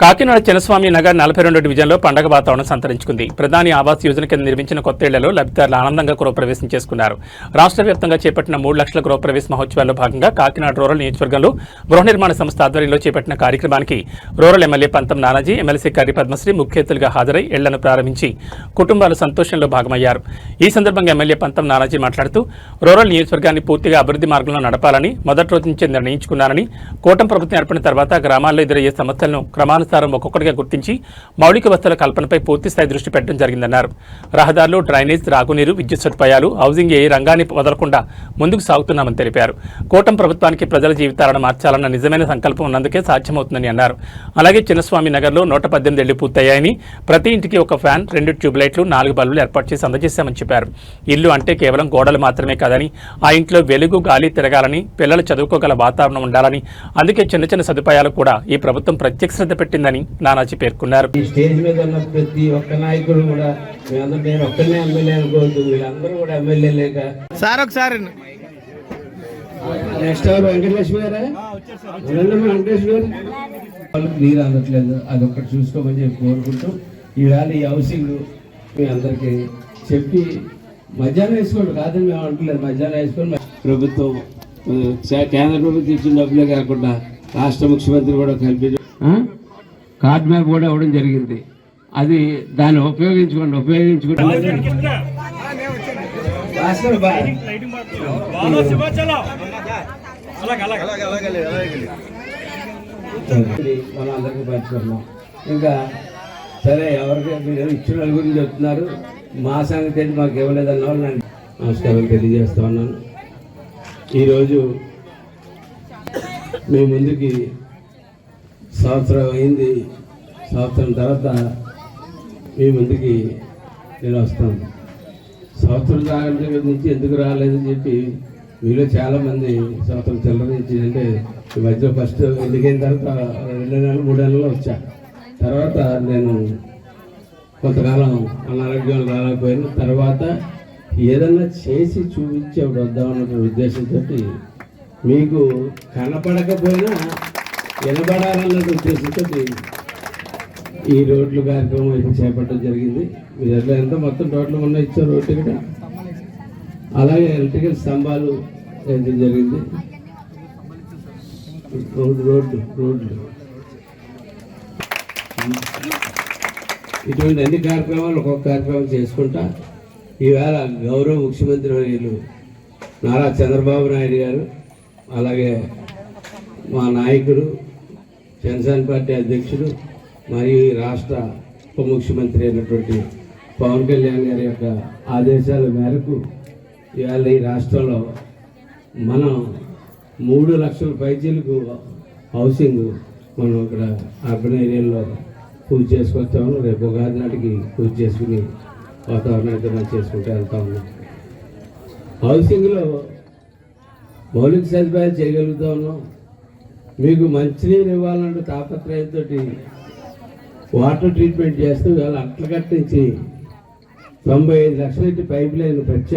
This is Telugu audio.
కాకినాడ చిన్నస్వామి నగర్ నలభై రెండు డివిజన్లో పండగ వాతావరణం సంతరించుకుంది. ప్రధాని ఆవాస్ యోజన కింద నిర్మించిన కొత్త ఇళ్ళలో లబ్ధిదారులు ఆనందంగా గృహప్రవేశం చేసుకున్నారు. రాష్ట్ర వ్యాప్తంగా చేపట్టిన మూడు లక్షల గృహప్రవేశ మహోత్సవాల్లో భాగంగా కాకినాడ రూరల్ నియోజకవర్గంలో గృహ నిర్మాణ సంస్థ ఆధ్వర్యంలో చేపట్టిన కార్యక్రమానికి రూరల్ ఎమ్మెల్యే పంతం నానాజీ ఎమ్మెల్సీ కర్రి పద్మశ్రీ ముఖ్య అతిథులుగా హాజరై ఇళ్ళను ప్రారంభించి కుటుంబాలు సంతోషంలో భాగమయ్యారు. ఈ సందర్భంగా ఎమ్మెల్యే పంతం నానాజీ మాట్లాడుతూ రూరల్ నియోజకవర్గాన్ని పూర్తిగా అభివృద్ధి మార్గంలో నడపాలని మొదటి రోజు నుంచే నిర్ణయించుకున్నారని కూటమి ప్రభుత్వం ఏర్పడిన తర్వాత గ్రామాల్లో ఎదురయ్యే సమస్యలను క్రమానుసారం ఒక్కొక్కటిగా గుర్తించి మౌలిక వసతుల కల్పనపై పూర్తి స్థాయి దృష్టి పెట్టడం జరిగిందన్నారు. రహదారులు డ్రైనేజ్ రాగునీరు విద్యుత్ సదుపాయాలు హౌసింగ్ ఏ రంగాన్ని వదలకుండా ముందుకు సాగుతున్నామని తెలిపారు. కూటమి ప్రభుత్వానికి ప్రజల జీవితాలను మార్చాలన్న నిజమైన సంకల్పం ఉన్నందుకే సాధ్యమవుతుందని అన్నారు. అలాగే చిన్నస్వామి నగర్లో నూట పద్దెనిమిది ఇళ్ళు పూర్తయ్యాయని ప్రతి ఇంటికి ఒక ఫ్యాన్ రెండు ట్యూబ్ లైట్లు నాలుగు బల్బులు ఏర్పాటు చేసి అందజేశామని చెప్పారు. ఇల్లు అంటే కేవలం గోడలు మాత్రమే కాదని ఆ ఇంట్లో వెలుగు గాలి తిరగాలని పిల్లలు చదువుకోగల వాతావరణం ఉండాలని అందుకే చిన్న చిన్న సదుపాయాలు కూడా ఈ ప్రభుత్వం ప్రత్యక్ష శ్రద్ధ పెట్టి పెట్టిందని నానాజీ పేర్కొన్నారు. ఈ స్టేజ్ మీద ఉన్న ప్రతి ఒక్క నాయకుడు కూడా మేమందరూ నేను ఒక్కనే ఎమ్మెల్యే అనుకోవద్దు వీళ్ళందరూ కూడా ఎమ్మెల్యే లేక. సార్ ఒకసారి. నెక్స్ట్ ఎవరు? వెంకటలక్ష్మి గారా? వెంకటేశ్వర గారు? వాళ్ళకి నీరు అందట్లేదు అదొక్కటి చూసుకోమని చెప్పి కోరుకుంటూ ఈవేళ ఈ హౌసింగ్ మీ అందరికీ చెప్పి మధ్యాహ్నం వేసుకోండి కాదని మేము అంటలేదు మధ్యాహ్నం వేసుకొని ప్రభుత్వం కేంద్ర ప్రభుత్వం ఇచ్చిన డబ్బులే కాకుండా రాష్ట్ర ముఖ్యమంత్రి కూడా కల్పించ కార్డ్ మ్యాప్ కూడా ఇవ్వడం జరిగింది. అది దాన్ని ఉపయోగించుకోండి ఉపయోగించుకుంటే మనం అందరికీ పంచుకున్నాం ఇంకా సరే ఎవరికి మీరు ఇచ్చిన వాళ్ళ గురించి చెప్తున్నారు? మా సంగతి ఏంటి మాకు ఇవ్వలేదన్న వాళ్ళు నేను నమస్కారం తెలియజేస్తా ఉన్నాను. ఈరోజు మీ ముందుకి సంవత్సరం అయింది. సంవత్సరం తర్వాత మీ ముందుకి నేను వస్తాను సంవత్సరం దాకా నుంచి ఎందుకు రాలేదని చెప్పి మీలో చాలామంది సంవత్సరం చిల్లర నుంచి అంటే ఈ మధ్య ఫస్ట్ ఎన్నికైన తర్వాత రెండు నెలలు మూడు నెలలు వచ్చా. తర్వాత నేను కొంతకాలం అనారోగ్యం రాలేకపోయాను. తర్వాత ఏదన్నా చేసి చూపించి అప్పుడు వద్దామన్న ఉద్దేశంతో మీకు కనపడకపోయినా వినపడాలన్న ఉద్దేశంతో ఈ రోడ్లు కార్యక్రమం అయితే చేపట్టడం జరిగింది. మీ దగ్గర ఎంత మొత్తం టోటల్ ఉన్న ఇచ్చారు రోడ్డు ఇక్కడ అలాగే ఎలక్ట్రికల్ స్తంభాలు వేయడం జరిగింది. రోడ్డు రోడ్లు రోడ్లు. ఇటువంటి అన్ని కార్యక్రమాలు ఒక్కొక్క కార్యక్రమం చేసుకుంటా. ఈవేళ గౌరవ ముఖ్యమంత్రి వర్యులు నారా చంద్రబాబు నాయుడు గారు అలాగే మా నాయకుడు జనసేన పార్టీ అధ్యక్షుడు మరియు రాష్ట్ర ఉప ముఖ్యమంత్రి అయినటువంటి పవన్ కళ్యాణ్ గారి యొక్క ఆదేశాల మేరకు ఇవాళ ఈ రాష్ట్రంలో మనం మూడు లక్షల పైచీలకు హౌసింగ్ మనం ఇక్కడ అర్బన్ ఏరియాలో పూజ చేసుకొస్తాము రేపు ఉగాది నాటికి పూజ చేసుకుని వాతావరణం అయితే మనం చేసుకుంటూ వెళ్తా ఉన్నాం. హౌసింగ్లో మౌలిక సదుపాయాలు చేయగలుగుతా ఉన్నాం. మీకు మంచినీరు ఇవ్వాలంటే తాపత్రయంతో వాటర్ ట్రీట్మెంట్ చేస్తూ ఇవాళ అట్ల కట్టించి తొంభై ఐదు లక్షల పైప్ లైన్ ప్రత్యేక